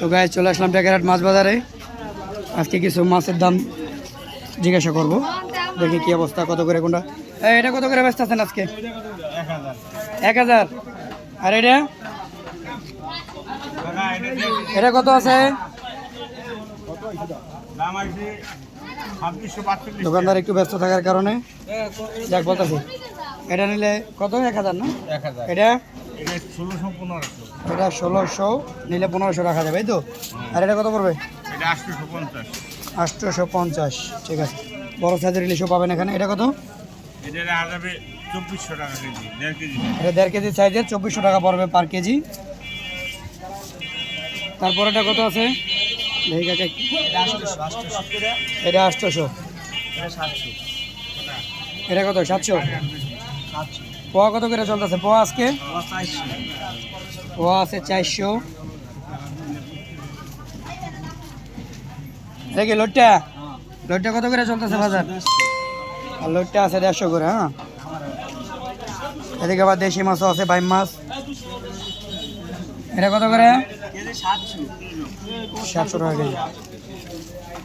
তো গায়ে চলে আসলাম টেকারহাট মাছ বাজারে। আজকে কিছু মাছের দাম জিজ্ঞাসা করব। দেখি কি অবস্থা কত করে কোনটা? এটা কত করে ব্যস্ত আছেন আজকে? এক হাজার। আর এটা এটা কত আছে? দোকানদার একটু ব্যস্ত থাকার কারণে। যাক বলতেছি। এটা নিলে কত? এক হাজার না? এটা? এটা ষোলোশো নিলে পনেরোশো রাখা যাবে এই তো? আর এটা কত পড়বে? আটশোশো পঞ্চাশ। ঠিক আছে। বড় সাইজের ইলিশও পাবেন এখানে। এটা কত? এটা দেড় কেজি। সাইজের চব্বিশশো টাকা পড়বে পার কেজি। তারপর এটা কত আছে। এটা আটশোশো এটা কত? সাতশো। পোয়া কত করে চলতেছে? পোয়া আজকে? পোয়া আছে চারশো। কি লোটটা লোটটা কত করে চলতেছে বাজার? আর লোটটা আছে দেড়শো করে হ্যাঁ? এদিকে আবার দেশি মাছও আছে বাইম মাছ। এটা কত করে? সাতশো টাকা কেজি।